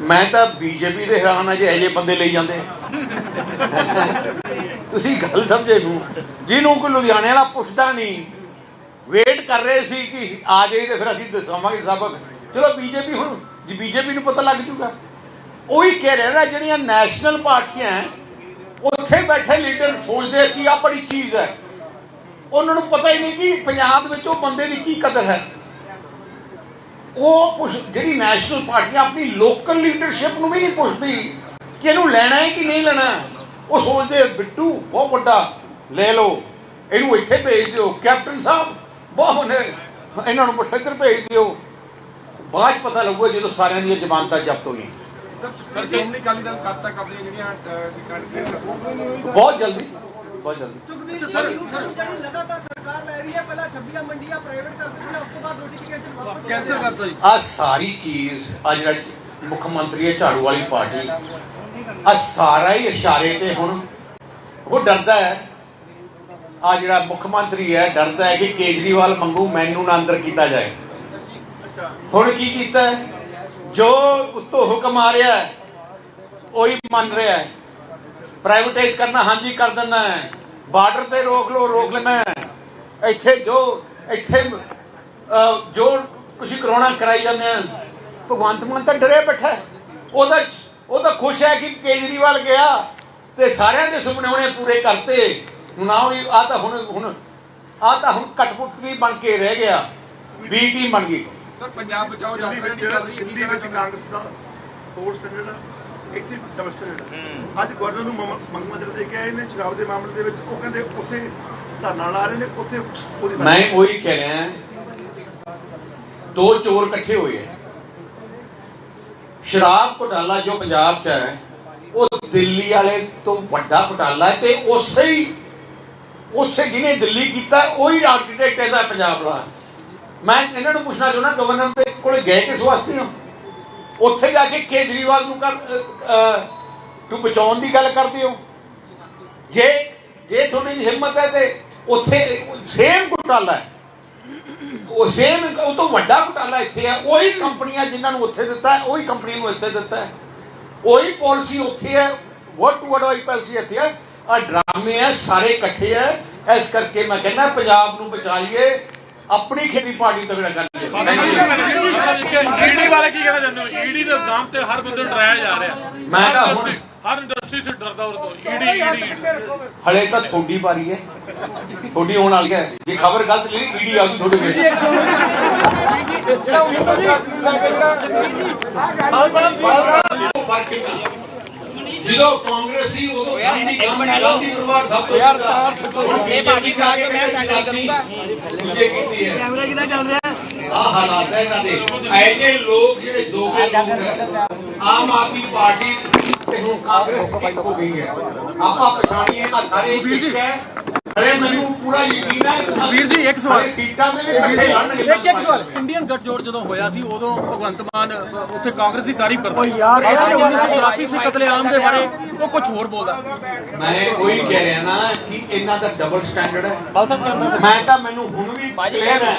ਮੈਂ ਤਾਂ ਬੀਜੇਪੀ ਦੇ ਹੈਰਾਨ ਆ ਜੇ ਇਹੋ ਜਿਹੇ ਬੰਦੇ ਲਈ ਜਾਂਦੇ। ਤੁਸੀਂ ਗੱਲ ਸਮਝੇ ਨੂੰ। ਜਿਹਨੂੰ ਕੋਈ ਲੁਧਿਆਣੇ ਵਾਲਾ ਪੁੱਛਦਾ ਨਹੀਂ। ਵੇਟ ਕਰ ਰਹੇ ਸੀ ਕਿ ਆ ਜਾਈ ਤੇ ਫਿਰ ਅਸੀਂ ਦਸਾਵਾਂਗੇ ਸਬਕ ਚਲੋ ਬੀਜੇਪੀ ਹੁਣ, ਜੀ ਬੀਜੇਪੀ ਨੂੰ ਪਤਾ ਲੱਗ ਜੂਗਾ। ਉਹੀ ਕਹਿ ਰਿਹਾ ਨਾ, ਜਿਹੜੀਆਂ ਨੈਸ਼ਨਲ ਪਾਰਟੀਆਂ ਉੱਥੇ ਬੈਠੇ ਲੀਡਰ ਸੋਚਦੇ ਕਿ ਆ ਬੜੀ ਚੀਜ਼ ਹੈ ਉਹਨਾਂ ਨੂੰ ਪਤਾ ਹੀ ਨਹੀਂ ਕਿ ਪੰਜਾਬ ਵਿੱਚ ਉਹ ਬੰਦੇ ਦੀ ਕੀ ਕਦਰ ਹੈ। ਉਹ ਪੁੱਛ ਜਿਹੜੀ ਨੈਸ਼ਨਲ ਪਾਰਟੀਆਂ ਆਪਣੀ ਲੋਕਲ ਲੀਡਰਸ਼ਿਪ ਨੂੰ ਵੀ ਨਹੀਂ ਪੁੱਛਦੀ ਕਿ ਇਹਨੂੰ ਲੈਣਾ ਹੈ ਕਿ ਨਹੀਂ ਲੈਣਾ ਉਹ ਸੋਚਦੇ ਬਿੱਟੂ ਬਹੁਤ ਵੱਡਾ ਲੈ ਲਓ ਇਹਨੂੰ ਇੱਥੇ ਭੇਜ ਦਿਓ ਕੈਪਟਨ ਸਾਹਿਬ ਬਹੁਤ ਨੇ ਇਹਨਾਂ ਨੂੰ ਪੁੱਛ ਭੇਜ ਦਿਓ ਬਾਅਦ 'ਚ ਪਤਾ ਲੱਗੂਗਾ ਜਦੋਂ ਸਾਰਿਆਂ ਦੀਆਂ ਜ਼ਮਾਨਤਾਂ ਜ਼ਬਤ ਹੋਈਆਂ ਬਹੁਤ ਜਲਦੀ ਬਹੁਤ ਜਲਦੀ। ਸੁਖਬੀਰ ਜੀ ਜਿਹੜੀ ਲਗਾਤਾਰ ਸਰਕਾਰ ਲੈ ਰਹੀ ਹੈ ਪਹਿਲਾਂ 26 ਮੰਡੀਆਂ ਪ੍ਰਾਈਵੇਟ ਕਰ ਦਿੱਤੀਆਂ ਉਸ ਤੋਂ ਬਾਅਦ ਨੋਟੀਫਿਕੇਸ਼ਨ ਵਾਪਸ ਕੈਂਸਲ ਕਰਤਾ ਜੀ। ਆ ਸਾਰੀ ਚੀਜ਼ ਆ ਜਿਹੜਾ ਚ- ਮੁੱਖ ਮੰਤਰੀ ਹੈ ਝਾੜੂ ਵਾਲੀ ਪਾਰਟੀ ਆ ਸਾਰਾ ਹੀ ਇਸ਼ਾਰੇ ਤੇ ਹੁਣ ਉਹ ਡਰਦਾ ਹੈ। ਆ ਜਿਹੜਾ ਮੁੱਖ ਮੰਤਰੀ ਹੈ ਡਰਦਾ ਹੈ ਕਿ ਕੇਜਰੀਵਾਲ ਮੰਗੂ ਮੈਨੂੰ ਨਾ ਅੰਦਰ ਕੀਤਾ ਜਾਏ। ਹੁਣ ਕੀ ਕੀਤਾ? ਜੋ ਉੱਤੋਂ ਹੁਕਮ ਆ ਰਿਹਾ ਹੈ ਉਹੀ ਮੰਨ ਰਿਹਾ ਹੈ। ਪ੍ਰਾਈਵੇਟਾਈਜ਼ ਕਰਨਾ ਹਾਂਜੀ ਕਰ ਦੇਣਾ ਹੈ। ਬਾਰਡਰ ਤੇ ਰੋਕ ਲੋ ਰੋਕ ਲੈਣਾ ਹੈ। ਇੱਥੇ ਜੋ ਇੱਥੇ ਜੋ ਕੁਛ ਕਰਾਉਣਾ ਕਰਾਈ ਜਾਂਦੇ ਆ ਭਗਵੰਤ ਮਾਨ ਤਾਂ ਡਰਿਆ ਬੈਠਾ। ਉਹਦਾ ਉਹ ਤਾਂ ਖੁਸ਼ ਹੈ ਕਿ ਕੇਜਰੀਵਾਲ ਗਿਆ ਤੇ ਸਾਰਿਆਂ ਦੇ ਸੁਪਨੇ ਉਹਨੇ ਪੂਰੇ ਕਰਤੇ। ਹੁਣ ਆਹ ਵੀ ਆ ਤਾਂ ਹੁਣ ਹੁਣ ਆ ਤਾਂ ਹੁਣ ਕਟਪੁਤਲੀ ਬਣ ਕੇ ਰਹਿ ਗਿਆ। ਬੀ ਟੀਮ ਬਣ ਗਈ। ਸਰ ਪੰਜਾਬ ਬਚਾਓ ਯਾਤਰਾ ਵਿੱਚ ਨਹੀਂ ਚੱਲ ਰਹੀ ਹੈ ਦਿੱਲੀ ਵਿੱਚ ਕਾਂਗਰਸ ਦਾ ਫੋਰ ਸਟੈਂਡਰਡ ਆ ਇੱਥੇ ਡਬਲ ਅੱਜ ਗਵਰਨਰ ਨੂੰ ਮੰਗ- ਮੰਦਰ ਦੇ ਕੇ ਆਏ ਨੇ, ਸ਼ਰਾਬ ਦੇ ਮਾਮਲੇ ਦੇ ਵਿੱਚ। ਉਹ ਕਹਿੰਦੇ ਉੱਥੇ ਧਰਨਾ ਲਾ ਰਹੇ ਨੇ, ਉੱਥੇ ਉਹਦੀ ਮੈਂ ਉਹੀ ਕਹਿ ਰਿਹਾ ਦੋ ਚੋਰ ਇਕੱਠੇ ਹੋਏ ਹੈ। ਸ਼ਰਾਬ ਘੁਟਾਲਾ ਜੋ ਪੰਜਾਬ 'ਚ ਹੈ, ਉਹ ਦਿੱਲੀ ਵਾਲੇ ਤੋਂ ਵੱਡਾ ਘੁਟਾਲਾ ਹੈ ਤੇ ਉਸੇ ਹੀ ਉਸੇ ਜਿਹਨੇ ਦਿੱਲੀ ਕੀਤਾ, ਉਹੀ ਆਰਕੀਟੈਕਟ ਇਹਦਾ ਪੰਜਾਬ ਦਾ। ਮੈਂ ਇਹਨਾਂ ਨੂੰ ਪੁੱਛਣਾ ਚਾਹੁੰਦਾ ਗਵਰਨਰ ਦੇ ਕੋਲ ਗਏ ਕਿਸ ਵਾਸਤੇ ਹੋ? ਉੱਥੇ ਜਾ ਕੇ ਕੇਜਰੀਵਾਲ ਨੂੰ ਕਰ ਨੂੰ ਬਚਾਉਣ ਦੀ ਗੱਲ ਕਰਦੇ ਹੋ। ਜੇ ਜੇ ਤੁਹਾਡੀ ਹਿੰਮਤ ਹੈ ਤੇ ਉੱਥੇ ਸੇਮ ਘੁਟਾਲਾ ਹੈ। ਉਹ ਸੇਮ ਉਹ ਤੋਂ ਵੱਡਾ ਘੁਟਾਲਾ ਇੱਥੇ ਹੈ। ਉਹੀ ਕੰਪਨੀਆਂ ਜਿਨ੍ਹਾਂ ਨੂੰ ਉੱਥੇ ਦਿੱਤਾ ਹੈ, ਉਹੀ ਕੰਪਨੀ ਨੂੰ ਇੱਥੇ ਦਿੱਤਾ ਹੈ। ਉਹੀ ਪਾਲਿਸੀ ਉੱਥੇ ਹੈ ਵਟ ਟੂ ਵਟ ਵਾਈ ਪਾਲਿਸੀ ਇੱਥੇ ਹੈ। ਆ ਡਰਾਮੇ ਹੈ, ਸਾਰੇ ਇਕੱਠੇ ਹੈ। ਇਸ ਕਰਕੇ ਮੈਂ ਕਹਿੰਦਾ, ਪੰਜਾਬ ਨੂੰ ਬਚਾਈਏ। ਆਪਣੀ ਖੇਤੀ ਪਾਰਟੀ ਤਗੜਾ ਕਰੀਏ ਈਡੀ ਬਾਰੇ ਕੀ ਕਹਿਣਾ ਚਾਹੁੰਦੇ ਹੋ ਈਡੀ ਦੇ ਨਾਮ ਤੇ ਹਰ ਬੰਦੇ ਨੂੰ ਡਰਾਇਆ ਜਾ ਰਿਹਾ। ਮੈਂ ਤਾਂ ਹੁਣ ਹਰ ਇੰਡਸਟਰੀ ਸੇ ਡਰਦਾ ਉਹ। ਤੋਂ ਈਡੀ ਈਡੀ। ਹਲੇ ਤਾਂ ਥੋੜੀ ਵਾਰੀ ਹੈ। ਥੋੜੀ ਹੋਣ ਵਾਲੀ ਹੈ। ਜੇ ਖਬਰ ਗਲਤ ਲਈ ਈਡੀ ਆਉ ਤੁਹਾਡੇ ਵਿੱਚ ਜਦੋਂ ਕਾਂਗਰਸ ਸੀ ਉਦੋਂ ਗਾਂਧੀ ਗਾਂਧੀ ਪਰਿਵਾਰ ਸਭ ਤੋਂ ਯਾਰ ਤਾਰ ਛੱਡੋ। ਇਹ ਬਾਕੀ ਕਾ ਕੇ ਮੈਂ ਸਾਡਾ ਕਰੂੰਗਾ ਦੂਜੇ ਕੀਤੀ ਹੈ। ਕੈਮਰਾ ਕਿਦਾਂ ਚੱਲ ਰਿਹਾ? ਆ ਹਾਲਾਤ ਹੈ ਇਹਨਾਂ ਦੇ। ਐਨੇ ਲੋਕ ਜਿਹੜੇ ਦੋਗੇ ਲੋਕ ਆਮ ਆਦਮੀ ਪਾਰਟੀ ਤੇ ਹੁਣ ਕਾਂਗਰਸ ਇੱਕ ਹੋ ਗਈ ਹੈ ਆਪਾਂ ਪਛਾਣੀਏ ਆ ਸਾਰੇ ਸੁਖਬੀਰ ਜੀ। ਅਰੇ ਮੈਨੂੰ ਪੂਰਾ ਯਕੀਨ ਹੈ ਸੁਖਬੀਰ ਜੀ, ਇੱਕ ਸਵਾਲ। ਸੀਟਾਂ ਦੇ ਵੀ ਇਕੱਠੇ ਲੜਨਗੇ ਇੱਕ ਇੱਕ ਸਵਾਲ। ਇੰਡੀਅਨ ਗੱਠਜੋੜ ਜਦੋਂ ਹੋਇਆ ਸੀ ਉਦੋਂ ਭਗਵੰਤ ਮਾਨ ਉੱਥੇ ਕਾਂਗਰਸ ਦੀ ਤਾਰੀਫ ਕਰਦਾ ਸੀ ਯਾਰ। 1984 ਸੀ ਕਤਲੇਆਮ ਦੇ ਬਾਰੇ ਉਹ ਕੁਝ ਹੋਰ ਬੋਲਦਾ। ਮੈਂ ਉਹੀ ਕਹਿ ਰਿਹਾ ਨਾ ਕਿ ਇਹਨਾਂ ਦਾ ਡਬਲ ਸਟੈਂਡਰਡ ਹੈ। ਮੈਂ ਤਾਂ ਮੈਨੂੰ ਹੁਣ ਵੀ ਕਲੀਅਰ ਹੈ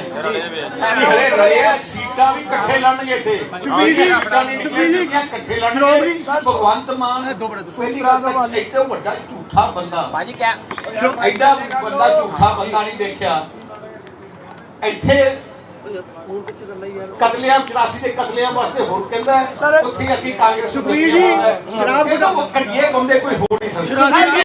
ਕਿ ਹਲੇ ਰਹੇ ਆ ਸੀਟਾਂ ਵੀ ਇਕੱਠੇ ਲੜਨਗੇ ਇੱਥੇ। ਸੁਬੀਰ ਜੀ ਇਕੱਠੇ ਲੜਨਗੇ। ਭਗਵੰਤ ਮਾਨ ਦੋ ਮਿੰਟ, ਦੋ ਤਾਂ ਐਡਾ ਵੱਡਾ ਝੂਠਾ ਬੰਦਾ। ਬਾਜੀ ਕਿਆ? ਐਡਾ ਵੱਡਾ ਝੂਠਾ ਬੰਦਾ ਨਹੀਂ ਦੇਖਿਆ। ਇੱਥੇ ਕਤਲੇਆਮ 84 ਦੇ ਕਤਲੇਆਮ ਵਾਸਤੇ ਹੁਣ ਕਹਿੰਦਾ ਹੈ, ਉੱਥੇ ਅੱਗੇ ਕਾਂਗਰਸ ਸੁਖਬੀਰ ਜੀ, ਸ਼ਰਾਬ ਘਟੀਏ ਬੰਦੇ ਕੋਈ